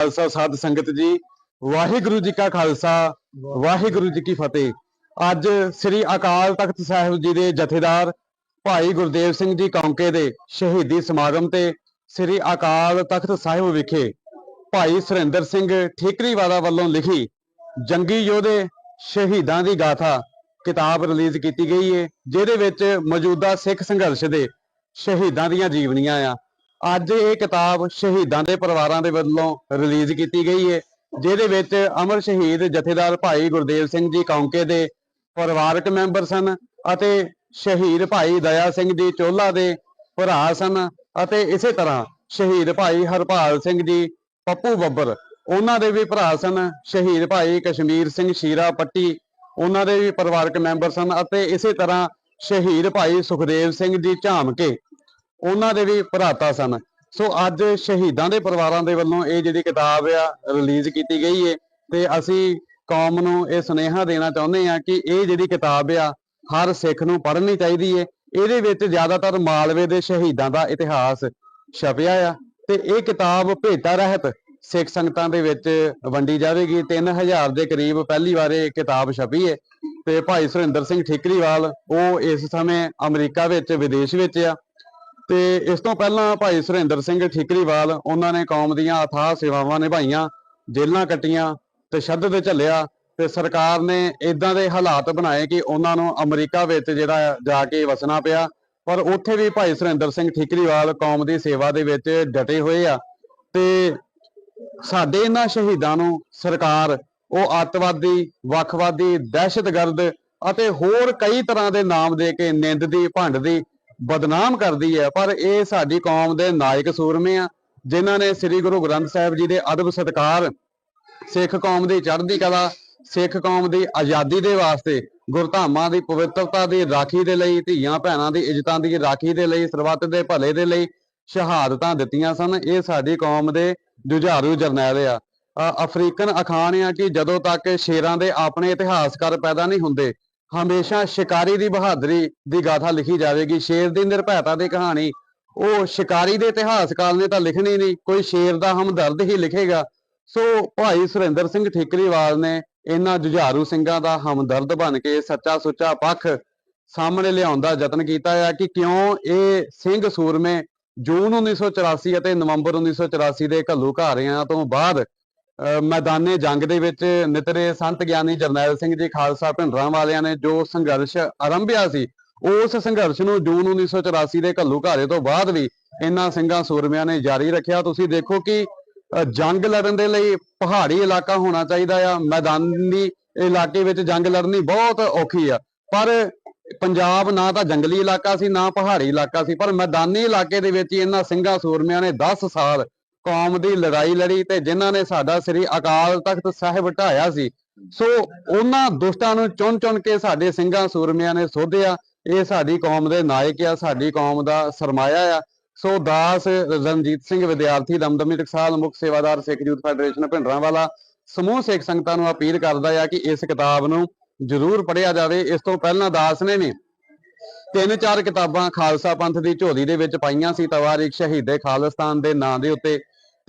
ਖਾਲਸਾ ਸਾਧ ਸੰਗਤ ਜੀ, ਵਾਹਿਗੁਰੂ ਜੀ ਕਾ ਖਾਲਸਾ, ਵਾਹਿਗੁਰੂ ਜੀ ਕੀ ਫਤਿਹ। ਅੱਜ ਸ੍ਰੀ ਅਕਾਲ ਤਖਤ ਸਾਹਿਬ ਜੀ ਦੇ ਜਥੇਦਾਰ ਭਾਈ ਗੁਰਦੇਵ ਸਿੰਘ ਜੀ ਕੌਂਕੇ ਦੇ ਸ਼ਹੀਦੀ ਸਮਾਗਮ ਤੇ ਸ੍ਰੀ ਅਕਾਲ ਤਖਤ ਸਾਹਿਬ ਵਿਖੇ ਭਾਈ ਸੁਰਿੰਦਰ ਸਿੰਘ ਠੀਕਰੀਵਾਲਾ ਵੱਲੋਂ ਲਿਖੀ ਜੰਗੀ ਯੋਧੇ ਸ਼ਹੀਦਾਂ ਦੀ ਗਾਥਾ ਕਿਤਾਬ ਰਿਲੀਜ਼ ਕੀਤੀ ਗਈ ਹੈ ਜਿਹਦੇ ਵਿੱਚ ਮੌਜੂਦਾ ਸਿੱਖ ਸੰਘਰਸ਼ ਦੇ ਸ਼ਹੀਦਾਂ ਦੀਆਂ ਜੀਵਨੀਆਂ ਆ। ਅੱਜ ਇਹ ਕਿਤਾਬ ਸ਼ਹੀਦਾਂ ਦੇ ਪਰਿਵਾਰਾਂ ਦੇ ਵੱਲੋਂ ਰਿਲੀਜ਼ ਕੀਤੀ ਗਈ ਹੈ ਜਿਹਦੇ ਵਿੱਚ ਅਮਰ ਸ਼ਹੀਦ ਜਥੇਦਾਰ ਭਾਈ ਗੁਰਦੇਵ ਸਿੰਘ ਜੀ ਕੌਂਕੇ ਦੇ ਪਰਿਵਾਰਕ ਮੈਂਬਰ ਸਨ ਅਤੇ ਸ਼ਹੀਦ ਭਾਈ ਦਇਆ ਸਿੰਘ ਜੀ ਚੋਲਾ ਦੇ ਭਰਾ ਸਨ ਅਤੇ ਇਸੇ ਤਰ੍ਹਾਂ ਸ਼ਹੀਦ ਭਾਈ ਹਰਪਾਲ ਸਿੰਘ ਜੀ, ਪੱਪੂ ਬੱਬਰ, ਉਹਨਾਂ ਦੇ ਵੀ ਭਰਾ ਸਨ, ਸ਼ਹੀਦ ਭਾਈ ਕਸ਼ਮੀਰ ਸਿੰਘ ਸ਼ੀਰਾ ਪੱਟੀ, ਉਹਨਾਂ ਦੇ ਵੀ ਪਰਿਵਾਰਕ ਮੈਂਬਰ ਸਨ ਅਤੇ ਇਸੇ ਤਰ੍ਹਾਂ ਸ਼ਹੀਦ ਭਾਈ ਸੁਖਦੇਵ ਸਿੰਘ ਜੀ ਝਾਮਕੇ। ਉਹਨਾਂ ਦੇ ਵੀ ਭਰਾਤਾ ਸਨ। ਸੋ ਅੱਜ ਸ਼ਹੀਦਾਂ ਦੇ ਪਰਿਵਾਰਾਂ ਦੇ ਵੱਲੋਂ ਇਹ ਜਿਹੜੀ ਕਿਤਾਬ ਆ ਰਿਲੀਜ਼ ਕੀਤੀ ਗਈ ਹੈ ਤੇ ਅਸੀਂ ਕੌਮ ਨੂੰ ਇਹ ਸੁਨੇਹਾ ਦੇਣਾ ਚਾਹੁੰਦੇ ਆ ਕਿ ਇਹ ਜਿਹੜੀ ਕਿਤਾਬ ਆ, ਹਰ ਸਿੱਖ ਨੂੰ ਪੜ੍ਹਨੀ ਚਾਹੀਦੀ ਹੈ ਇਹਦੇ ਵਿੱਚ ਜ਼ਿਆਦਾਤਰ ਮਾਲਵੇ ਦੇ ਸ਼ਹੀਦਾਂ ਦਾ ਇਤਿਹਾਸ ਛਪਿਆ ਆ ਤੇ ਇਹ ਕਿਤਾਬ ਭੇਟਾ ਰਹਿਤ ਸਿੱਖ ਸੰਗਤਾਂ ਦੇ ਵਿੱਚ ਵੰਡੀ ਜਾਵੇਗੀ। 3000 ਦੇ ਕਰੀਬ ਪਹਿਲੀ ਵਾਰ ਇਹ ਕਿਤਾਬ ਛਪੀ ਹੈ ਤੇ ਭਾਈ ਸੁਰਿੰਦਰ ਸਿੰਘ ਠੀਕਰੀਵਾਲ, ਉਹ ਇਸ ਸਮੇਂ ਅਮਰੀਕਾ ਵਿੱਚ, ਵਿਦੇਸ਼ ਵਿੱਚ ਆ। ਤੇ ਇਸ ਤੋਂ ਪਹਿਲਾਂ ਭਾਈ ਸੁਰਿੰਦਰ ਸਿੰਘ ਠੀਕਰੀਵਾਲ, ਉਹਨਾਂ ਨੇ ਕੌਮ ਦੀਆਂ ਅਥਾਹ ਸੇਵਾਵਾਂ ਨਿਭਾਈਆਂ, ਜੇਲ੍ਹਾਂ ਕੱਟੀਆਂ ਤਸ਼ੱਦਦ ਝੱਲਿਆ ਤੇ ਸਰਕਾਰ ਨੇ ਇਦਾਂ ਦੇ ਹਾਲਾਤ ਬਣਾਏ ਕਿ ਉਹਨਾਂ ਨੂੰ ਅਮਰੀਕਾ ਵਿੱਚ ਜਿਹੜਾ ਜਾ ਕੇ ਵਸਣਾ ਪਿਆ। ਪਰ ਉੱਥੇ ਵੀ ਭਾਈ ਸੁਰਿੰਦਰ ਸਿੰਘ ਠੀਕਰੀਵਾਲ ਕੌਮ ਦੀ ਸੇਵਾ ਦੇ ਵਿੱਚ ਡਟੇ ਹੋਏ ਆ ਤੇ ਸਾਡੇ ਇਹਨਾਂ ਸ਼ਹੀਦਾਂ ਨੂੰ ਸਰਕਾਰ, ਉਹ ਅੱਤਵਾਦੀ, ਵੱਖਵਾਦੀ, ਦਹਿਸ਼ਤਗਰਦ ਅਤੇ ਹੋਰ ਕਈ ਤਰ੍ਹਾਂ ਦੇ ਨਾਮ ਦੇ ਕੇ ਨਿੰਦਦੀ ਭੰਡਦੀ ਬਦਨਾਮ ਕਰਦੀ ਹੈ, ਪਰ ਇਹ ਸਾਡੀ ਕੌਮ ਦੇ ਨਾਇਕ ਸੂਰਮੇ ਆ, ਜਿਨ੍ਹਾਂ ਨੇ ਸ੍ਰੀ ਗੁਰੂ ਗ੍ਰੰਥ ਸਾਹਿਬ ਜੀ ਦੇ ਅਦਬ ਸਤਕਾਰ ਸਿੱਖ ਕੌਮ ਦੀ ਚੜ੍ਹਦੀ ਕਲਾ, ਸਿੱਖ ਕੌਮ ਦੀ ਆਜ਼ਾਦੀ ਦੇ ਵਾਸਤੇ ਗੁਰਧਾਮਾਂ ਦੀ ਪਵਿੱਤਰਤਾ ਦੀ ਰਾਖੀ ਦੇ ਲਈ, ਧੀਆਂ ਭੈਣਾਂ ਦੀ ਇੱਜ਼ਤਾਂ ਦੀ ਰਾਖੀ ਦੇ ਲਈ, ਸਰਬੱਤ ਦੇ ਭਲੇ ਦੇ ਲਈ ਸ਼ਹਾਦਤਾਂ ਦਿੱਤੀਆਂ ਸਨ, ਇਹ ਸਾਡੀ ਕੌਮ ਦੇ ਜੁਝਾਰੂ ਜਰਨੈਲ ਆ। ਅਫਰੀਕਨ ਅਖਾਣ ਆ ਕਿ ਜਦੋਂ ਤੱਕ ਸ਼ੇਰਾਂ ਦੇ ਆਪਣੇ ਇਤਿਹਾਸਕਾਰ ਪੈਦਾ ਨਹੀਂ ਹੁੰਦੇ ਹਮੇਸ਼ਾ ਸ਼ਿਕਾਰੀ ਦੀ ਬਹਾਦਰੀ ਦੀ ਗਾਥਾ ਲਿਖੀ ਜਾਵੇਗੀ। ਸ਼ੇਰ ਦੀ ਨਿਰਭੈਤਾ ਦੀ ਕਹਾਣੀ। ਉਹ ਸ਼ਿਕਾਰੀ ਦੇ ਇਤਿਹਾਸਕਾਰ ਨੇ ਤਾਂ ਲਿਖਣੀ ਨਹੀਂ, ਕੋਈ ਸ਼ੇਰ ਦਾ ਹਮਦਰਦ ਹੀ ਲਿਖੇਗਾ। ਸੋ ਭਾਈ ਸੁਰਿੰਦਰ ਸਿੰਘ ਠੇਕਰੀਵਾਲ ਨੇ ਇਹਨਾਂ ਜੁਝਾਰੂ ਸਿੰਘਾਂ ਦਾ ਹਮਦਰਦ ਬਣ ਕੇ ਸੱਚਾ ਸੁੱਚਾ ਪੱਖ ਸਾਹਮਣੇ ਲਿਆਉਣ ਦਾ ਯਤਨ ਕੀਤਾ ਹੈ ਕਿ ਕਿਉਂ ਇਹ ਸਿੰਘ ਸੂਰਮੇ ਜੂਨ 1984 ਅਤੇ ਨਵੰਬਰ 1984 ਦੇ ਘੱਲੂ ਘਾਰਿਆਂ ਤੋਂ ਬਾਅਦ ਮੈਦਾਨੇ ਜੰਗ ਦੇ ਵਿੱਚ ਨਿਤਰੇ ਸੰਤ ਗਿਆਨੀ ਜਰਨੈਲ ਸਿੰਘ ਜੀ, ਖਾਲਸਾ ਭਿੰਡਰਾਂ ਵਾਲਿਆਂ ਨੇ ਜੋ ਸੰਘਰਸ਼ ਆਰੰਭਿਆ ਸੀ, ਉਸ ਸੰਘਰਸ਼ ਨੂੰ ਜੂਨ 1984 ਦੇ ਘੱਲੂ ਘਾਰੇ ਤੋਂ ਬਾਅਦ ਵੀ ਇਹਨਾਂ ਸਿੰਘਾਂ ਸੂਰਮਿਆਂ ਨੇ ਜਾਰੀ ਰੱਖਿਆ। ਤੁਸੀਂ ਦੇਖੋ ਕਿ ਜੰਗ ਲੜਨ ਦੇ ਲਈ ਪਹਾੜੀ ਇਲਾਕਾ ਹੋਣਾ ਚਾਹੀਦਾ ਆ, ਮੈਦਾਨੀ ਇਲਾਕੇ ਵਿੱਚ ਜੰਗ ਲੜਨੀ ਬਹੁਤ ਔਖੀ ਆ। ਪਰ ਪੰਜਾਬ ਨਾ ਤਾਂ ਜੰਗਲੀ ਇਲਾਕਾ ਸੀ, ਨਾ ਪਹਾੜੀ ਇਲਾਕਾ ਸੀ, ਪਰ ਮੈਦਾਨੀ ਇਲਾਕੇ ਦੇ ਵਿੱਚ ਇਹਨਾਂ ਸਿੰਘਾਂ ਸੂਰਮਿਆਂ ਨੇ 10 ਸਾਲ ਕੌਮ ਦੀ ਲੜਾਈ ਲੜੀ ਤੇ ਜਿਨ੍ਹਾਂ ਨੇ ਸਾਡਾ ਸ੍ਰੀ ਅਕਾਲ ਤਖਤ ਸਾਹਿਬ ਢਾਇਆ ਸੀ। ਸੋ ਉਹਨਾਂ ਦੁਸ਼ਟਾਂ ਨੂੰ ਚੁਣ ਚੁਣ ਕੇ ਸਾਡੇ ਸਿੰਘਾਂ ਸੂਰਮਿਆਂ ਨੇ ਸੋਧਿਆ। ਇਹ ਸਾਡੀ ਕੌਮ ਦੇ ਨਾਇਕ ਆ, ਸਾਡੀ ਕੌਮ ਦਾ ਸਰਮਾਇਆ ਆ। ਸੋ ਦਾਸ ਰਣਜੀਤ ਸਿੰਘ ਵਿਦਿਆਰਥੀ, ਦਮਦਮੀ ਟਕਸਾਲ ਮੁੱਖ ਸੇਵਾਦਾਰ ਸਿੱਖ ਯੂਥ ਫੈਡਰੇਸ਼ਨ ਭਿੰਡਰਾਂਵਾਲਾ ਸਮੂਹ ਸਿੱਖ ਸੰਗਤਾਂ ਨੂੰ ਅਪੀਲ ਕਰਦਾ ਆ ਕਿ ਇਸ ਕਿਤਾਬ ਨੂੰ ਜ਼ਰੂਰ ਪੜ੍ਹਿਆ ਜਾਵੇ। ਇਸ ਤੋਂ ਪਹਿਲਾਂ ਦਾਸ ਨੇ ਵੀ ਤਿੰਨ ਚਾਰ ਕਿਤਾਬਾਂ ਖਾਲਸਾ ਪੰਥ ਦੀ ਝੋਲੀ ਦੇ ਵਿੱਚ ਪਾਈਆਂ ਸੀ। ਤਵਾਰੀਖ ਸ਼ਹੀਦੇ ਖਾਲਿਸਤਾਨ ਦੇ ਨਾਂ ਦੇ ਉੱਤੇ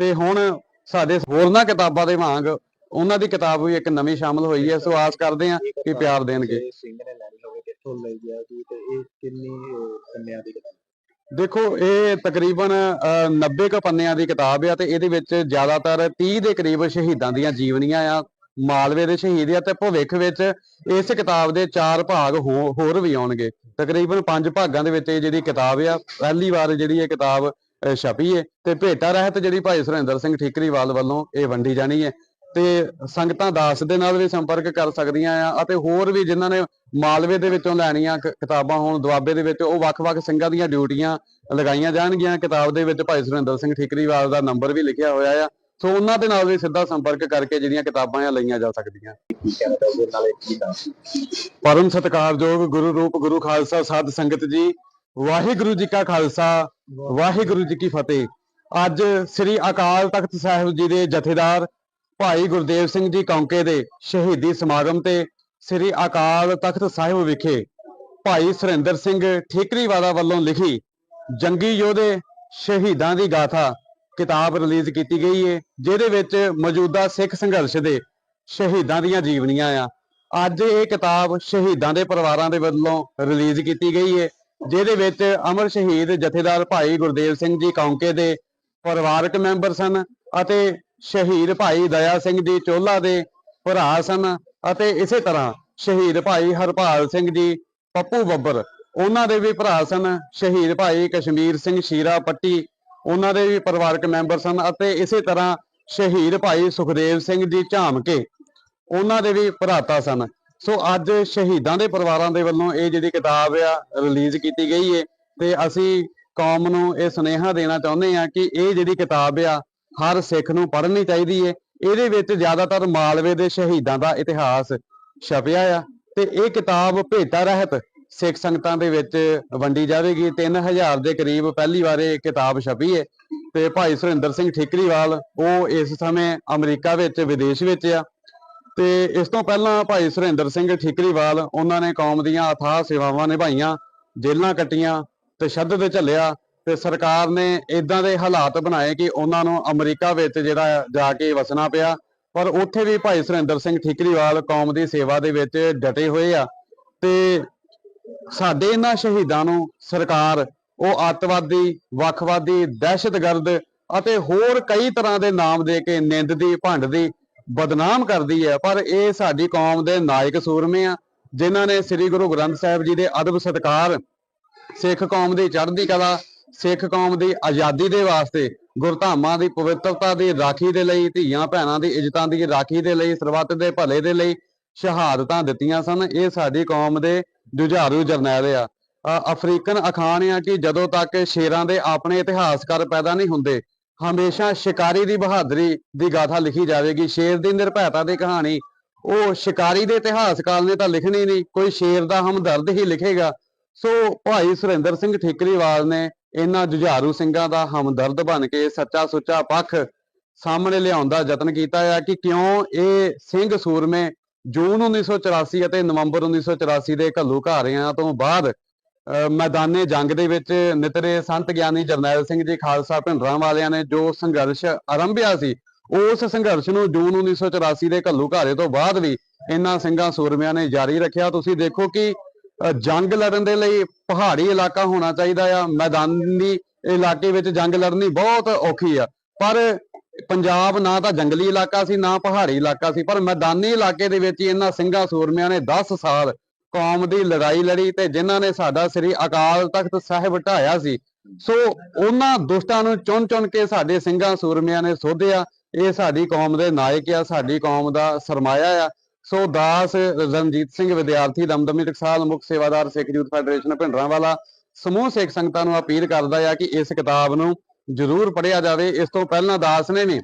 ਤੇ ਹੁਣ ਸਾਡੇ ਹੋਰਨਾਂ ਕਿਤਾਬਾਂ ਦੇ ਵਾਂਗ ਉਹਨਾਂ ਦੀ ਕਿਤਾਬ ਵੀ ਇੱਕ ਨਵੀਂ ਸ਼ਾਮਲ ਹੋਈ ਹੈ। ਸੋ ਆਸ ਕਰਦੇ ਹਾਂ ਕਿ ਪਿਆਰ ਦੇਣਗੇ। ਜੇ ਸਿੰਘ ਨੇ ਲੈਣੀ ਹੋਵੇ ਕਿੱਥੋਂ ਲਈ ਜਾਏਗੀ ਤੇ ਇਹ ਕਿੰਨੀ ਅਹ, ਪੰਨਿਆਂ ਦੀ ਕਿਤਾਬ? ਦੇਖੋ ਇਹ ਤਕਰੀਬਨ ਅਹ, 90 ਕੁ ਪੰਨਿਆਂ ਦੀ ਕਿਤਾਬ ਆ ਤੇ ਇਹਦੇ ਵਿੱਚ ਜ਼ਿਆਦਾਤਰ 30 ਦੇ ਕਰੀਬ ਸ਼ਹੀਦਾਂ ਦੀਆਂ ਜੀਵਨੀਆਂ ਆ ਮਾਲਵੇ ਦੇ ਸ਼ਹੀਦ ਆ ਤੇ ਭਵਿੱਖ ਵਿੱਚ ਇਸ ਕਿਤਾਬ ਦੇ ਚਾਰ ਭਾਗ ਹੋਰ ਵੀ ਆਉਣਗੇ। ਤਕਰੀਬਨ ਪੰਜ ਭਾਗਾਂ ਦੇ ਵਿੱਚ ਇਹ ਜਿਹੜੀ ਕਿਤਾਬ ਆ ਪਹਿਲੀ ਵਾਰ ਜਿਹੜੀ ਇਹ ਕਿਤਾਬ ਛਪੀ ਹੈ ਤੇ ਭੇਟਾ ਰਹਿਤ ਜਿਹੜੀ ਭਾਈ ਸੁਰਿੰਦਰ ਸਿੰਘ ਠੀਕਰੀਵਾਲ ਵੱਲੋਂ ਇਹ ਵੰਡੀ ਜਾਣੀ ਹੈ ਤੇ ਸੰਗਤਾਂ ਦਾਸ ਦੇ ਨਾਲ ਵੀ ਸੰਪਰਕ ਕਰ ਸਕਦੀਆਂ ਆ ਅਤੇ ਹੋਰ ਵੀ ਜਿਨ੍ਹਾਂ ਨੇ ਮਾਲਵੇ ਦੇ ਵਿੱਚੋਂ ਲੈਣੀਆਂ ਕਿਤਾਬਾਂ ਹੋਣ ਦੁਆਬੇ ਦੇ ਵਿੱਚ ਉਹ ਵੱਖ-ਵੱਖ ਸਿੰਘਾਂ ਦੀਆਂ ਡਿਊਟੀਆਂ ਲਗਾਈਆਂ ਜਾਣਗੀਆਂ। ਕਿਤਾਬ ਦੇ ਵਿੱਚ ਭਾਈ ਸੁਰਿੰਦਰ ਸਿੰਘ ਠੀਕਰੀਵਾਲ ਦਾ ਨੰਬਰ ਵੀ ਲਿਖਿਆ ਹੋਇਆ ਆ। ਸੋ ਉਹਨਾਂ ਦੇ ਨਾਲ ਵੀ ਸਿੱਧਾ ਸੰਪਰਕ ਕਰਕੇ ਜਿਹੜੀਆਂ ਕਿਤਾਬਾਂ ਆ ਲਈਆਂ ਜਾ ਸਕਦੀਆਂ। ਪਰਮ ਸਤਿਕਾਰਯੋਗ ਗੁਰੂ ਰੂਪ ਗੁਰੂ ਖਾਲਸਾ ਸਾਧ ਸੰਗਤ ਜੀ ਵਾਹਿਗੁਰੂ ਜੀ ਕਾ ਖਾਲਸਾ, ਵਾਹਿਗੁਰੂ ਜੀ ਕੀ ਫਤਿਹ। ਅੱਜ ਸ੍ਰੀ ਅਕਾਲ ਤਖਤ ਸਾਹਿਬ ਜੀ ਦੇ ਜਥੇਦਾਰ ਭਾਈ ਗੁਰਦੇਵ ਸਿੰਘ ਜੀ ਕੌਂਕੇ ਦੇ ਸ਼ਹੀਦੀ ਸਮਾਗਮ ਤੇ ਸ੍ਰੀ ਅਕਾਲ ਤਖਤ ਸਾਹਿਬ ਵਿਖੇ ਭਾਈ ਸੁਰਿੰਦਰ ਸਿੰਘ ਠੀਕਰੀਵਾਲਾ ਵੱਲੋਂ ਲਿਖੀ ਜੰਗੀ ਯੋਧੇ ਸ਼ਹੀਦਾਂ ਦੀ ਗਾਥਾ ਕਿਤਾਬ ਰਿਲੀਜ਼ ਕੀਤੀ ਗਈ ਹੈ ਜਿਹਦੇ ਵਿੱਚ ਮੌਜੂਦਾ ਸਿੱਖ ਸੰਘਰਸ਼ ਦੇ ਸ਼ਹੀਦਾਂ ਦੀਆਂ ਜੀਵਨੀਆਂ ਆ। ਅੱਜ ਇਹ ਕਿਤਾਬ ਸ਼ਹੀਦਾਂ ਦੇ ਪਰਿਵਾਰਾਂ ਦੇ ਵੱਲੋਂ ਰਿਲੀਜ਼ ਕੀਤੀ ਗਈ ਹੈ ਜਿਹਦੇ ਵਿੱਚ ਅਮਰ ਸ਼ਹੀਦ ਜਥੇਦਾਰ ਭਾਈ ਗੁਰਦੇਵ ਸਿੰਘ ਜੀ ਕੌਂਕੇ ਦੇ ਪਰਿਵਾਰਕ ਮੈਂਬਰ ਸਨ ਅਤੇ ਸ਼ਹੀਦ ਭਾਈ ਦਇਆ ਸਿੰਘ ਜੀ ਚੋਲਾ ਦੇ ਭਰਾ ਸਨ ਅਤੇ ਇਸੇ ਤਰ੍ਹਾਂ ਸ਼ਹੀਦ ਭਾਈ ਹਰਪਾਲ ਸਿੰਘ ਜੀ, ਪੱਪੂ ਬੱਬਰ, ਉਹਨਾਂ ਦੇ ਵੀ ਭਰਾ ਸਨ, ਸ਼ਹੀਦ ਭਾਈ ਕਸ਼ਮੀਰ ਸਿੰਘ ਸ਼ੀਰਾ ਪੱਟੀ, ਉਹਨਾਂ ਦੇ ਵੀ ਪਰਿਵਾਰਕ ਮੈਂਬਰ ਸਨ ਅਤੇ ਇਸੇ ਤਰ੍ਹਾਂ ਸ਼ਹੀਦ ਭਾਈ ਸੁਖਦੇਵ ਸਿੰਘ ਜੀ ਝਾਮਕੇ, ਉਹਨਾਂ ਦੇ ਵੀ ਭਰਾਤਾ ਸਨ। ਸੋ ਅੱਜ ਸ਼ਹੀਦਾਂ ਦੇ ਪਰਿਵਾਰਾਂ ਦੇ ਵੱਲੋਂ ਇਹ ਜਿਹੜੀ ਕਿਤਾਬ ਆ ਰਿਲੀਜ਼ ਕੀਤੀ ਗਈ ਹੈ ਤੇ ਅਸੀਂ ਕੌਮ ਨੂੰ ਇਹ ਸੁਨੇਹਾ ਦੇਣਾ ਚਾਹੁੰਦੇ ਆ ਕਿ ਇਹ ਜਿਹੜੀ ਕਿਤਾਬ ਆ, ਹਰ ਸਿੱਖ ਨੂੰ ਪੜ੍ਹਨੀ ਚਾਹੀਦੀ ਹੈ ਇਹਦੇ ਵਿੱਚ ਜ਼ਿਆਦਾਤਰ ਮਾਲਵੇ ਦੇ ਸ਼ਹੀਦਾਂ ਦਾ ਇਤਿਹਾਸ ਛਪਿਆ ਆ ਤੇ ਇਹ ਕਿਤਾਬ ਭੇਟਾ ਰਹਿਤ ਸਿੱਖ ਸੰਗਤਾਂ ਦੇ ਵਿੱਚ ਵੰਡੀ ਜਾਵੇਗੀ। 3000 ਦੇ ਕਰੀਬ ਪਹਿਲੀ ਵਾਰ ਇਹ ਕਿਤਾਬ ਛਪੀ ਹੈ ਤੇ ਭਾਈ ਸੁਰਿੰਦਰ ਸਿੰਘ ਠਿਕਰੀਵਾਲ, ਉਹ ਇਸ ਸਮੇਂ ਅਮਰੀਕਾ ਵਿੱਚ, ਵਿਦੇਸ਼ ਵਿੱਚ ਆ। ਤੇ ਇਸ ਤੋਂ ਪਹਿਲਾਂ ਭਾਈ ਸੁਰਿੰਦਰ ਸਿੰਘ ਠਿਕਰੀਵਾਲ, ਉਹਨਾਂ ਨੇ ਕੌਮ ਦੀਆਂ ਅਥਾਹ ਸੇਵਾਵਾਂ ਨਿਭਾਈਆਂ, ਜੇਲ੍ਹਾਂ ਕੱਟੀਆਂ ਤੇ ਤਸ਼ੱਦਦ ਝੱਲਿਆ ਤੇ ਸਰਕਾਰ ਨੇ ਇਦਾਂ ਦੇ ਹਾਲਾਤ ਬਣਾਏ ਕਿ ਉਹਨਾਂ ਨੂੰ ਅਮਰੀਕਾ ਵਿੱਚ ਜਿਹੜਾ ਜਾ ਕੇ ਵਸਣਾ ਪਿਆ, ਪਰ ਉੱਥੇ ਵੀ ਭਾਈ ਸੁਰਿੰਦਰ ਸਿੰਘ ਠਿਕਰੀਵਾਲ ਕੌਮ ਦੀ ਸੇਵਾ ਦੇ ਵਿੱਚ ਡਟੇ ਹੋਏ ਆ ਤੇ ਸਾਡੇ ਇਹਨਾਂ ਸ਼ਹੀਦਾਂ ਨੂੰ ਸਰਕਾਰ, ਉਹ ਅੱਤਵਾਦੀ, ਵੱਖਵਾਦੀ, ਦਹਿਸ਼ਤਗਰਦ ਅਤੇ ਹੋਰ ਕਈ ਤਰ੍ਹਾਂ ਦੇ ਨਾਮ ਦੇ ਕੇ ਨਿੰਦਦੀ ਭੰਡਦੀ ਬਦਨਾਮ ਕਰਦੀ ਹੈ, ਪਰ ਇਹ ਸਾਡੀ ਕੌਮ ਦੇ ਨਾਇਕ ਸੂਰਮੇ ਆ, ਜਿਨ੍ਹਾਂ ਨੇ ਸ੍ਰੀ ਗੁਰੂ ਗ੍ਰੰਥ ਸਾਹਿਬ ਜੀ ਦੇ ਅਦਬ ਸਤਕਾਰ ਸਿੱਖ ਕੌਮ ਦੀ ਚੜ੍ਹਦੀ ਕਲਾ, ਸਿੱਖ ਕੌਮ ਦੀ ਆਜ਼ਾਦੀ ਦੇ ਵਾਸਤੇ ਗੁਰਧਾਮਾਂ ਦੀ ਪਵਿੱਤਰਤਾ ਦੀ ਰਾਖੀ ਦੇ ਲਈ, ਧੀਆਂ ਭੈਣਾਂ ਦੀ ਇੱਜ਼ਤਾਂ ਦੀ ਰਾਖੀ ਦੇ ਲਈ, ਸਰਬੱਤ ਦੇ ਭਲੇ ਦੇ ਲਈ ਸ਼ਹਾਦਤਾਂ ਦਿੱਤੀਆਂ ਸਨ। ਇਹ ਸਾਡੀ ਕੌਮ ਦੇ ਜੁਝਾਰੂ ਜਰਨੈਲ ਆ। ਅਫਰੀਕਨ ਅਖਾਣ ਆ ਕਿ ਜਦੋਂ ਤੱਕ ਸ਼ੇਰਾਂ ਦੇ ਆਪਣੇ ਇਤਿਹਾਸਕਾਰ ਪੈਦਾ ਨਹੀਂ ਹੁੰਦੇ ਹਮੇਸ਼ਾ ਸ਼ਿਕਾਰੀ ਦੀ ਬਹਾਦਰੀ ਦੀ ਗਾਥਾ ਲਿਖੀ ਜਾਵੇਗੀ। ਸ਼ੇਰ ਦੀ ਨਿਰਭੈਤਾ ਦੀ ਕਹਾਣੀ, ਉਹ ਸ਼ਿਕਾਰੀ ਦੇ ਇਤਿਹਾਸਕਾਰ ਨੇ ਤਾਂ ਲਿਖਣੀ ਨਹੀਂ, ਕੋਈ ਸ਼ੇਰ ਦਾ ਹਮਦਰਦ ਹੀ ਲਿਖੇਗਾ। ਸੋ ਭਾਈ ਸੁਰਿੰਦਰ ਸਿੰਘ ਠੇਕਰੀਵਾਲ ਨੇ ਇਹਨਾਂ ਜੁਝਾਰੂ ਸਿੰਘਾਂ ਦਾ ਹਮਦਰਦ ਬਣ ਕੇ ਸੱਚਾ ਸੁੱਚਾ ਪੱਖ ਸਾਹਮਣੇ ਲਿਆਉਣ ਦਾ ਯਤਨ ਕੀਤਾ ਹੈ ਕਿ ਕਿਉਂ ਇਹ ਸਿੰਘ ਸੂਰਮੇ ਜੂਨ 1984 ਅਤੇ ਨਵੰਬਰ 1984 ਦੇ ਘੱਲੂ ਘਾਰਿਆਂ ਤੋਂ ਬਾਅਦ ਮੈਦਾਨੇ ਜੰਗ ਦੇ ਵਿੱਚ ਨਿਤਰੇ ਸੰਤ ਗਿਆਨੀ ਜਰਨੈਲ ਸਿੰਘ ਜੀ ਖਾਲਸਾ ਭਿੰਡਰਾਂ ਵਾਲਿਆਂ ਨੇ ਜੋ ਸੰਘਰਸ਼ ਆਰੰਭਿਆ ਸੀ, ਉਸ ਸੰਘਰਸ਼ ਨੂੰ ਜੂਨ 1984 ਦੇ ਘੱਲੂ ਘਾਰੇ ਤੋਂ ਬਾਅਦ ਵੀ ਇਹਨਾਂ ਸਿੰਘਾਂ ਸੂਰਮਿਆਂ ਨੇ ਜਾਰੀ ਰੱਖਿਆ। ਤੁਸੀਂ ਦੇਖੋ ਕਿ ਜੰਗ ਲੜਨ ਦੇ ਲਈ ਪਹਾੜੀ ਇਲਾਕਾ ਹੋਣਾ ਚਾਹੀਦਾ ਆ, ਮੈਦਾਨੀ ਇਲਾਕੇ ਵਿੱਚ ਜੰਗ ਲੜਨੀ ਬਹੁਤ ਔਖੀ ਆ। ਪਰ ਪੰਜਾਬ ਨਾ ਤਾਂ ਜੰਗਲੀ ਇਲਾਕਾ ਸੀ, ਨਾ ਪਹਾੜੀ ਇਲਾਕਾ ਸੀ, ਪਰ ਮੈਦਾਨੀ ਇਲਾਕੇ ਦੇ ਵਿੱਚ ਹੀ ਇਹਨਾਂ ਸਿੰਘਾਂ ਸੂਰਮਿਆਂ ਨੇ 10 ਸਾਲ ਕੌਮ ਦੀ ਲੜਾਈ ਲੜੀ ਤੇ ਜਿਨ੍ਹਾਂ ਨੇ ਸਾਡਾ ਸ੍ਰੀ ਅਕਾਲ ਤਖਤ ਸਾਹਿਬ ਢਾਇਆ ਸੀ। ਸੋ ਉਹਨਾਂ ਦੁਸ਼ਟਾਂ ਨੂੰ ਚੁਣ ਚੁਣ ਕੇ ਸਾਡੇ ਸਿੰਘਾਂ ਸੂਰਮਿਆਂ ਨੇ ਸੋਧਿਆ। ਇਹ ਸਾਡੀ ਕੌਮ ਦੇ ਨਾਇਕ ਆ, ਸਾਡੀ ਕੌਮ ਦਾ ਸਰਮਾਇਆ ਆ। ਸੋ ਦਾਸ ਰਣਜੀਤ ਸਿੰਘ, ਵਿਦਿਆਰਥੀ ਦਮਦਮੀ ਟਕਸਾਲ, ਮੁੱਖ ਸੇਵਾਦਾਰ ਸਿੱਖ ਯੂਥ ਫੈਡਰੇਸ਼ਨ ਭਿੰਡਰਾਂਵਾਲਾ, ਸਮੂਹ ਸਿੱਖ ਸੰਗਤਾਂ ਨੂੰ ਅਪੀਲ ਕਰਦਾ ਆ ਕਿ ਇਸ ਕਿਤਾਬ ਨੂੰ ਜ਼ਰੂਰ ਪੜ੍ਹਿਆ ਜਾਵੇ। ਇਸ ਤੋਂ ਪਹਿਲਾਂ ਦਾਸ ਨੇ ਵੀ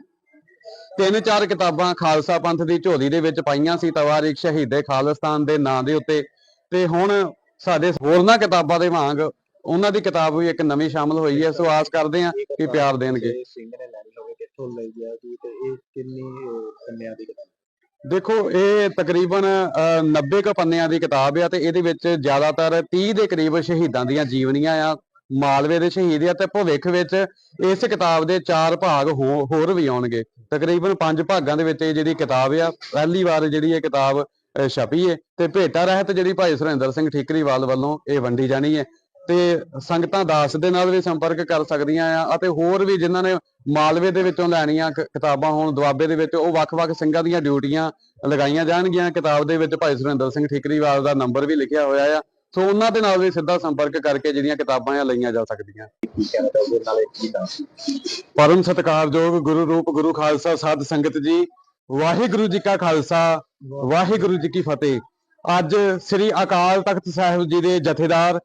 ਤਿੰਨ ਚਾਰ ਕਿਤਾਬਾਂ ਖਾਲਸਾ ਪੰਥ ਦੀ ਝੋਲੀ ਦੇ ਵਿੱਚ ਪਾਈਆਂ ਸੀ। ਤਵਾਰੀਖ ਸ਼ਹੀਦੇ ਖਾਲਿਸਤਾਨ ਦੇ ਨਾਂ ਦੇ ਉੱਤੇ ਤੇ ਹੁਣ ਸਾਡੇ ਹੋਰਨਾਂ ਕਿਤਾਬਾਂ ਦੇ ਵਾਂਗ ਉਹਨਾਂ ਦੀ ਕਿਤਾਬ ਵੀ ਇੱਕ ਨਵੀਂ ਸ਼ਾਮਲ ਹੋਈ ਹੈ ਸੋ ਆਸ ਕਰਦੇ ਹਾਂ ਕਿ ਪਿਆਰ ਦੇਣਗੇ। ਜੇ ਸਿੰਘ ਨੇ ਲੈਣੀ ਹੋਵੇ ਕਿੱਥੋਂ ਲਈ ਗਿਆ ਜੀ ਤੇ ਇਹ ਕਿੰਨੀ ਅਹ, ਪੰਨਿਆਂ ਦੀ ਕਿਤਾਬ? ਦੇਖੋ ਇਹ ਤਕਰੀਬਨ ਅਹ, 90 ਕੁ ਪੰਨਿਆਂ ਦੀ ਕਿਤਾਬ ਆ ਤੇ ਇਹਦੇ ਵਿੱਚ ਜ਼ਿਆਦਾਤਰ 30 ਦੇ ਕਰੀਬ ਸ਼ਹੀਦਾਂ ਦੀਆਂ ਜੀਵਨੀਆਂ ਆ ਮਾਲਵੇ ਦੇ ਸ਼ਹੀਦ ਆ ਤੇ ਭਵਿੱਖ ਵਿੱਚ ਇਸ ਕਿਤਾਬ ਦੇ ਚਾਰ ਭਾਗ ਹੋਰ ਵੀ ਆਉਣਗੇ। ਤਕਰੀਬਨ ਪੰਜ ਭਾਗਾਂ ਦੇ ਵਿੱਚ ਇਹ ਜਿਹੜੀ ਕਿਤਾਬ ਆ ਪਹਿਲੀ ਵਾਰ ਜਿਹੜੀ ਇਹ ਕਿਤਾਬ ਛਪੀ ਹੈ ਤੇ ਭੇਟਾ ਰਹਿਤ ਜਿਹੜੀ ਭਾਈ ਸੁਰਿੰਦਰ ਸਿੰਘ ਠੀਕਰੀਵਾਲ ਵੱਲੋਂ ਇਹ ਵੰਡੀ ਜਾਣੀ ਹੈ। ਤੇ ਸੰਗਤਾਂ ਦਾਸ ਦੇ ਨਾਲ ਵੀ ਸੰਪਰਕ ਕਰ ਸਕਦੀਆਂ ਆ ਅਤੇ ਹੋਰ ਵੀ ਜਿਨ੍ਹਾਂ ਨੇ ਮਾਲਵੇ ਦੇ ਵਿੱਚੋਂ ਲੈਣੀਆਂ ਕਿਤਾਬਾਂ ਹੋਣ, ਦੁਆਬੇ ਦੇ ਵਿੱਚ ਉਹ ਵੱਖ-ਵੱਖ ਸਿੰਘਾਂ ਦੀਆਂ ਡਿਊਟੀਆਂ ਲਗਾਈਆਂ ਜਾਣਗੀਆਂ। ਕਿਤਾਬ ਦੇ ਵਿੱਚ ਭਾਈ ਸੁਰਿੰਦਰ ਸਿੰਘ ਠੀਕਰੀਵਾਲ ਦਾ ਨੰਬਰ ਵੀ ਲਿਖਿਆ ਹੋਇਆ ਆ। ਸੋ ਉਹਨਾਂ ਦੇ ਨਾਲ ਵੀ ਸਿੱਧਾ ਸੰਪਰਕ ਕਰਕੇ ਜਿਹੜੀਆਂ ਕਿਤਾਬਾਂ ਆ ਲਈਆਂ ਜਾ ਸਕਦੀਆਂ। ਪਰਮ ਸਤਿਕਾਰਯੋਗ ਗੁਰੂ ਰੂਪ ਗੁਰੂ ਖਾਲਸਾ ਸਾਧ ਸੰਗਤ ਜੀ ਵਾਹਿਗੁਰੂ ਜੀ ਕਾ ਖਾਲਸਾ ਵਾਹਿਗੁਰੂ ਜੀ ਕੀ ਫਤਿਹ। ਅੱਜ ਸ੍ਰੀ ਅਕਾਲ ਤਖਤ ਸਾਹਿਬ ਜੀ ਦੇ ਜਥੇਦਾਰ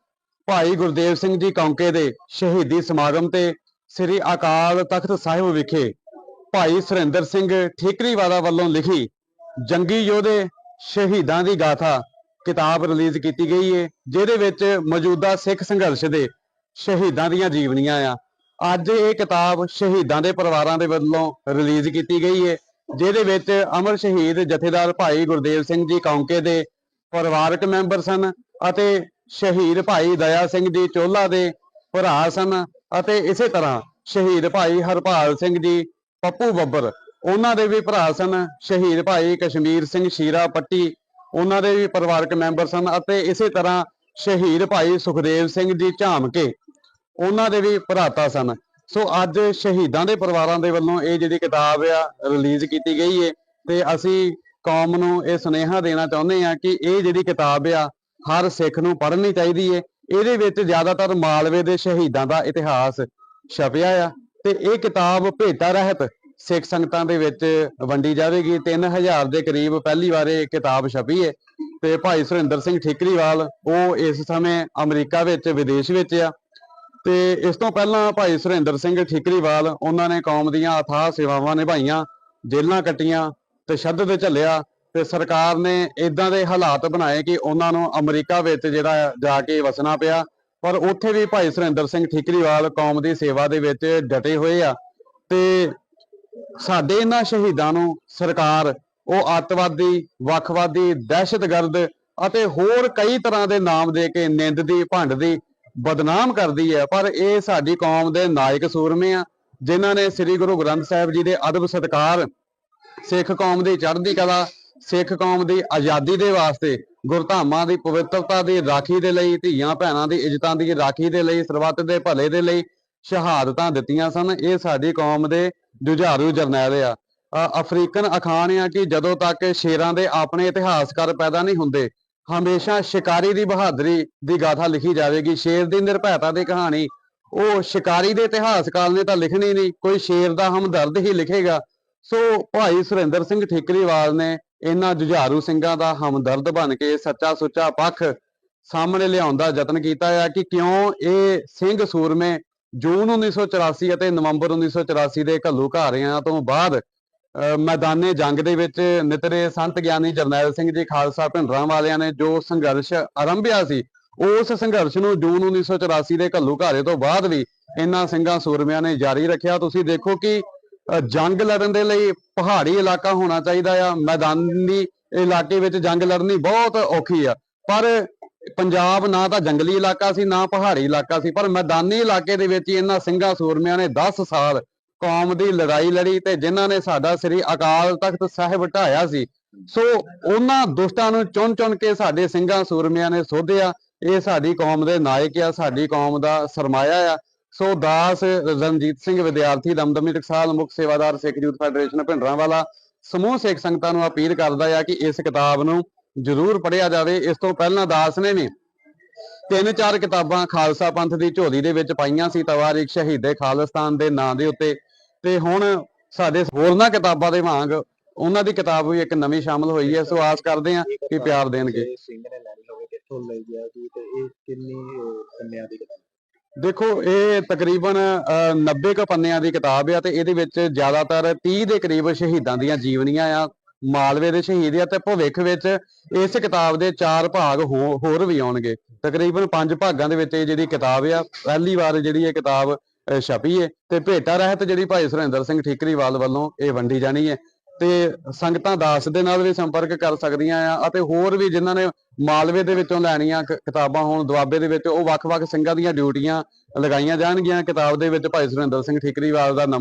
ਭਾਈ ਗੁਰਦੇਵ ਸਿੰਘ ਜੀ ਕੌਂਕੇ ਦੇ ਸ਼ਹੀਦੀ ਸਮਾਗਮ ਤੇ ਸ੍ਰੀ ਅਕਾਲ ਤਖਤ ਸਾਹਿਬ ਵਿਖੇ ਭਾਈ ਸੁਰਿੰਦਰ ਸਿੰਘ ਠੀਕਰੀਵਾਲਾ ਵੱਲੋਂ ਲਿਖੀ ਜੰਗੀ ਯੋਧੇ ਸ਼ਹੀਦਾਂ ਦੀ ਗਾਥਾ ਕਿਤਾਬ ਰਿਲੀਜ਼ ਕੀਤੀ ਗਈ ਹੈ ਜਿਹਦੇ ਵਿੱਚ ਮੌਜੂਦਾ ਸਿੱਖ ਸੰਘਰਸ਼ ਦੇ ਸ਼ਹੀਦਾਂ ਦੀਆਂ ਜੀਵਨੀਆਂ ਆ। ਅੱਜ ਇਹ ਕਿਤਾਬ ਸ਼ਹੀਦਾਂ ਦੇ ਪਰਿਵਾਰਾਂ ਦੇ ਵੱਲੋਂ ਰਿਲੀਜ਼ ਕੀਤੀ ਗਈ ਹੈ ਜਿਹਦੇ ਵਿੱਚ ਅਮਰ ਸ਼ਹੀਦ ਜਥੇਦਾਰ ਭਾਈ ਗੁਰਦੇਵ ਸਿੰਘ ਜੀ ਕੌਂਕੇ ਦੇ ਪਰਿਵਾਰਕ ਮੈਂਬਰ ਸਨ ਅਤੇ ਸ਼ਹੀਦ ਭਾਈ ਦਇਆ ਸਿੰਘ ਜੀ ਚੋਲਾ ਦੇ ਭਰਾ ਸਨ ਅਤੇ ਇਸੇ ਤਰ੍ਹਾਂ ਸ਼ਹੀਦ ਭਾਈ ਹਰਪਾਲ ਸਿੰਘ ਜੀ ਪੱਪੂ ਬੱਬਰ, ਉਹਨਾਂ ਦੇ ਵੀ ਭਰਾ ਸਨ, ਸ਼ਹੀਦ ਭਾਈ ਕਸ਼ਮੀਰ ਸਿੰਘ ਸ਼ੀਰਾ ਪੱਟੀ ਉਹਨਾਂ ਦੇ ਵੀ ਪਰਿਵਾਰਕ ਮੈਂਬਰ ਸਨ ਅਤੇ ਇਸੇ ਤਰ੍ਹਾਂ ਸ਼ਹੀਦ ਭਾਈ ਸੁਖਦੇਵ ਸਿੰਘ ਜੀ ਝਾਮਕੇ, ਉਹਨਾਂ ਦੇ ਵੀ ਭਰਾਤਾ ਸਨ। ਸੋ ਅੱਜ ਸ਼ਹੀਦਾਂ ਦੇ ਪਰਿਵਾਰਾਂ ਦੇ ਵੱਲੋਂ ਇਹ ਜਿਹੜੀ ਕਿਤਾਬ ਆ ਰਿਲੀਜ਼ ਕੀਤੀ ਗਈ ਹੈ ਤੇ ਅਸੀਂ ਕੌਮ ਨੂੰ ਇਹ ਸੁਨੇਹਾ ਦੇਣਾ ਚਾਹੁੰਦੇ ਆ ਕਿ ਇਹ ਜਿਹੜੀ ਕਿਤਾਬ ਆ, ਹਰ ਸਿੱਖ ਨੂੰ ਪੜ੍ਹਨੀ ਚਾਹੀਦੀ ਹੈ ਇਹਦੇ ਵਿੱਚ ਜ਼ਿਆਦਾਤਰ ਮਾਲਵੇ ਦੇ ਸ਼ਹੀਦਾਂ ਦਾ ਇਤਿਹਾਸ ਛਪਿਆ ਆ ਤੇ ਇਹ ਕਿਤਾਬ ਭੇਟਾ ਰਹਿਤ ਸਿੱਖ ਸੰਗਤਾਂ ਦੇ ਵਿੱਚ ਵੰਡੀ ਜਾਵੇਗੀ। 3000 ਦੇ ਕਰੀਬ ਪਹਿਲੀ ਵਾਰ ਇਹ ਕਿਤਾਬ ਛਪੀ ਹੈ ਤੇ ਭਾਈ ਸੁਰਿੰਦਰ ਸਿੰਘ ਠਿਕਰੀਵਾਲ, ਉਹ ਇਸ ਸਮੇਂ ਅਮਰੀਕਾ ਵਿੱਚ, ਵਿਦੇਸ਼ ਵਿੱਚ ਆ। ਤੇ ਇਸ ਤੋਂ ਪਹਿਲਾਂ ਭਾਈ ਸੁਰਿੰਦਰ ਸਿੰਘ ਠਿਕਰੀਵਾਲ, ਉਹਨਾਂ ਨੇ ਕੌਮ ਦੀਆਂ ਅਥਾਹ ਸੇਵਾਵਾਂ ਨਿਭਾਈਆਂ, ਜੇਲ੍ਹਾਂ ਕੱਟੀਆਂ ਤਸ਼ੱਦਦ ਝੱਲਿਆ ਤੇ ਸਰਕਾਰ ਨੇ ਇਦਾਂ ਦੇ ਹਾਲਾਤ ਬਣਾਏ ਕਿ ਉਹਨਾਂ ਨੂੰ ਅਮਰੀਕਾ ਵਿੱਚ ਜਿਹੜਾ ਜਾ ਕੇ ਵਸਣਾ ਪਿਆ। ਪਰ ਉੱਥੇ ਵੀ ਭਾਈ ਸੁਰਿੰਦਰ ਸਿੰਘ ਠਿਕਰੀਵਾਲ ਕੌਮ ਦੀ ਸੇਵਾ ਦੇ ਵਿੱਚ ਡਟੇ ਹੋਏ ਆ ਤੇ ਸਾਡੇ ਇਹਨਾਂ ਸ਼ਹੀਦਾਂ ਨੂੰ ਸਰਕਾਰ, ਉਹ ਅੱਤਵਾਦੀ, ਵੱਖਵਾਦੀ, ਦਹਿਸ਼ਤਗਰਦ ਅਤੇ ਹੋਰ ਕਈ ਤਰ੍ਹਾਂ ਦੇ ਨਾਮ ਦੇ ਕੇ ਨਿੰਦਦੀ, ਭੰਡਦੀ ਬਦਨਾਮ ਕਰਦੀ ਹੈ, ਪਰ ਇਹ ਸਾਡੀ ਕੌਮ ਦੇ ਨਾਇਕ ਸੂਰਮੇ ਆ, ਜਿਨ੍ਹਾਂ ਨੇ ਸ੍ਰੀ ਗੁਰੂ ਗ੍ਰੰਥ ਸਾਹਿਬ ਜੀ ਦੇ ਅਦਬ ਸਤਕਾਰ, ਸਿੱਖ ਕੌਮ ਦੀ ਚੜ੍ਹਦੀ ਕਲਾ, ਸਿੱਖ ਕੌਮ ਦੀ ਆਜ਼ਾਦੀ ਦੇ ਵਾਸਤੇ ਗੁਰਧਾਮਾਂ ਦੀ ਪਵਿੱਤਰਤਾ ਦੀ ਰਾਖੀ ਦੇ ਲਈ, ਧੀਆਂ ਭੈਣਾਂ ਦੀ ਇੱਜ਼ਤਾਂ ਦੀ ਰਾਖੀ ਦੇ ਲਈ, ਸਰਬੱਤ ਦੇ ਭਲੇ ਦੇ ਲਈ ਸ਼ਹਾਦਤਾਂ ਦਿੱਤੀਆਂ ਸਨ। ਇਹ ਸਾਡੀ ਕੌਮ ਦੇ ਜੁਝਾਰੂ ਜਰਨੈਲ ਆ। ਅਫਰੀਕਨ ਅਖਾਣ ਆ ਕਿ ਜਦੋਂ ਤੱਕ ਸ਼ੇਰਾਂ ਦੇ ਆਪਣੇ ਇਤਿਹਾਸਕਾਰ ਪੈਦਾ ਨਹੀਂ ਹੁੰਦੇ ਹਮੇਸ਼ਾ ਸ਼ਿਕਾਰੀ ਦੀ ਬਹਾਦਰੀ ਦੀ ਗਾਥਾ ਲਿਖੀ ਜਾਵੇਗੀ। ਸ਼ੇਰ ਦੀ ਨਿਰਭੈਤਾ ਦੀ ਕਹਾਣੀ, ਉਹ ਸ਼ਿਕਾਰੀ ਦੇ ਇਤਿਹਾਸਕਾਰ ਨੇ ਤਾਂ ਲਿਖਣੀ ਨਹੀਂ, ਕੋਈ ਸ਼ੇਰ ਦਾ ਹਮਦਰਦ ਹੀ ਲਿਖੇਗਾ। ਸੋ ਭਾਈ ਸੁਰਿੰਦਰ ਸਿੰਘ ਠੇਕਰੀਵਾਲ ਨੇ ਇਹਨਾਂ ਜੁਝਾਰੂ ਸਿੰਘਾਂ ਦਾ ਹਮਦਰਦ ਬਣ ਕੇ ਸੱਚਾ ਸੁੱਚਾ ਪੱਖ ਸਾਹਮਣੇ ਲਿਆਉਣ ਦਾ ਯਤਨ ਕੀਤਾ ਹੈ ਕਿ ਕਿਉਂ ਇਹ ਸਿੰਘ ਸੂਰਮੇ ਜੂਨ 1984 ਅਤੇ ਨਵੰਬਰ 1984 ਦੇ ਘੱਲੂ ਘਾਰਿਆਂ ਤੋਂ ਬਾਅਦ ਮੈਦਾਨੇ ਜੰਗ ਦੇ ਵਿੱਚ ਨਿਤਰੇ ਸੰਤ ਗਿਆਨੀ ਜਰਨੈਲ ਸਿੰਘ ਜੀ ਖਾਲਸਾ ਭਿੰਡਰਾਂ ਵਾਲਿਆਂ ਨੇ ਜੋ ਸੰਘਰਸ਼ ਆਰੰਭਿਆ ਸੀ, ਉਸ ਸੰਘਰਸ਼ ਨੂੰ ਜੂਨ 1984 ਦੇ ਘੱਲੂ ਘਾਰੇ ਤੋਂ ਬਾਅਦ ਵੀ ਇਹਨਾਂ ਸਿੰਘਾਂ ਸੂਰਮਿਆਂ ਨੇ ਜਾਰੀ ਰੱਖਿਆ। ਤੁਸੀਂ ਦੇਖੋ ਕਿ ਜੰਗ ਲੜਨ ਦੇ ਲਈ ਪਹਾੜੀ ਇਲਾਕਾ ਹੋਣਾ ਚਾਹੀਦਾ ਆ, ਮੈਦਾਨੀ ਇਲਾਕੇ ਵਿੱਚ ਜੰਗ ਲੜਨੀ ਬਹੁਤ ਔਖੀ ਆ। ਪਰ ਪੰਜਾਬ ਨਾ ਤਾਂ ਜੰਗਲੀ ਇਲਾਕਾ ਸੀ, ਨਾ ਪਹਾੜੀ ਇਲਾਕਾ ਸੀ, ਪਰ ਮੈਦਾਨੀ ਇਲਾਕੇ ਦੇ ਵਿੱਚ ਇਹਨਾਂ ਸਿੰਘਾਂ ਸੂਰਮਿਆਂ ਨੇ 10 ਸਾਲ ਕੌਮ ਦੀ ਲੜਾਈ ਲੜੀ ਤੇ ਜਿਨ੍ਹਾਂ ਨੇ ਸਾਡਾ ਸ੍ਰੀ ਅਕਾਲ ਤਖਤ ਸਾਹਿਬ ਢਾਇਆ ਸੀ। ਸੋ ਉਹਨਾਂ ਦੁਸ਼ਟਾਂ ਨੂੰ ਚੁਣ ਚੁਣ ਕੇ ਸਾਡੇ ਸਿੰਘਾਂ ਸੂਰਮਿਆਂ ਨੇ ਸੋਧਿਆ। ਇਹ ਸਾਡੀ ਕੌਮ ਦੇ ਨਾਇਕ ਆ, ਸਾਡੀ ਕੌਮ ਦਾ ਸਰਮਾਇਆ ਆ। ਸੋ ਦਾਸ ਰਣਜੀਤ ਸਿੰਘ, ਵਿਦਿਆਰਥੀ ਦਮਦਮੀ ਟਕਸਾਲ, ਮੁੱਖ ਸੇਵਾਦਾਰ ਸਿੱਖ ਯੂਥ ਫੈਡਰੇਸ਼ਨ ਭਿੰਡਰਾਂਵਾਲਾ, ਸਮੂਹ ਸਿੱਖ ਸੰਗਤਾਂ ਨੂੰ ਅਪੀਲ ਕਰਦਾ ਆ ਕਿ ਇਸ ਕਿਤਾਬ ਨੂੰ ਜ਼ਰੂਰ ਪੜ੍ਹਿਆ ਜਾਵੇ। ਇਸ ਤੋਂ ਪਹਿਲਾਂ ਦਾਸ ਨੇ ਵੀ ਤਿੰਨ ਚਾਰ ਕਿਤਾਬਾਂ ਖਾਲਸਾ ਪੰਥ ਦੀ ਝੋਲੀ ਦੇ ਵਿੱਚ ਪਾਈਆਂ ਸੀ। ਤਵਾਰੀਖ ਸ਼ਹੀਦੇ ਖਾਲਿਸਤਾਨ ਦੇ ਨਾਂ ਦੇ ਉੱਤੇ ਤੇ ਹੁਣ ਸਾਡੇ ਹੋਰਨਾਂ ਕਿਤਾਬਾਂ ਦੇ ਵਾਂਗ ਉਹਨਾਂ ਦੀ ਕਿਤਾਬ ਵੀ ਇੱਕ ਨਵੀਂ ਸ਼ਾਮਲ ਹੋਈ ਹੈ ਸੋ ਆਸ ਕਰਦੇ ਹਾਂ ਕਿ ਪਿਆਰ ਦੇਣਗੇ। ਇਹ ਸਿੰਘ ਨੇ ਲੈਣੀ ਹੋਵੇ ਕਿੱਥੋਂ ਲਈ ਗਿਆ ਸੀ ਤੇ ਇਹ ਕਿੰਨੀ ਅਹ, ਪੰਨਿਆਂ ਦੀ ਕਿਤਾਬ? ਦੇਖੋ ਇਹ ਤਕਰੀਬਨ ਅਹ, 90 ਕੁ ਪੰਨਿਆਂ ਦੀ ਕਿਤਾਬ ਆ ਤੇ ਇਹਦੇ ਵਿੱਚ ਜ਼ਿਆਦਾਤਰ 30 ਦੇ ਕਰੀਬ ਸ਼ਹੀਦਾਂ ਦੀਆਂ ਜੀਵਨੀਆਂ ਆ ਮਾਲਵੇ ਦੇ ਸ਼ਹੀਦ ਆ ਤੇ ਭਵਿੱਖ ਵਿੱਚ ਇਸ ਕਿਤਾਬ ਦੇ ਚਾਰ ਭਾਗ ਹੋਰ ਵੀ ਆਉਣਗੇ। ਤਕਰੀਬਨ ਪੰਜ ਭਾਗਾਂ ਦੇ ਵਿੱਚ ਇਹ ਜਿਹੜੀ ਕਿਤਾਬ ਆ ਪਹਿਲੀ ਵਾਰ ਜਿਹੜੀ ਇਹ ਕਿਤਾਬ ਛਪੀ ਹੈ ਤੇ ਭੇਟਾ ਰਹਿਤ ਜਿਹੜੀ ਭਾਈ ਸੁਰਿੰਦਰ ਸਿੰਘ ਠੀਕਰੀਵਾਲ ਵੱਲੋਂ ਇਹ ਵੰਡੀ ਜਾਣੀ ਹੈ। ਤੇ ਸੰਗਤਾਂ ਦਾਸ ਦੇ ਨਾਲ ਵੀ ਸੰਪਰਕ ਕਰ ਸਕਦੀਆਂ ਆ ਅਤੇ ਹੋਰ ਵੀ ਜਿਨ੍ਹਾਂ ਨੇ ਮਾਲਵੇ ਦੇ ਵਿੱਚੋਂ ਲੈਣੀਆਂ ਕਿਤਾਬਾਂ ਹੋਣ, ਦੁਆਬੇ ਦੇ ਵਿੱਚ ਉਹ ਵੱਖ-ਵੱਖ ਸਿੰਘਾਂ ਦੀਆਂ ਡਿਊਟੀਆਂ ਲਗਾਈਆਂ ਜਾਣਗੀਆਂ। ਕਿਤਾਬ ਦੇ ਵਿੱਚ ਭਾਈ ਸੁਰਿੰਦਰ ਸਿੰਘ ਠੀਕਰੀਵਾਲ ਦਾ ਨੰਬਰ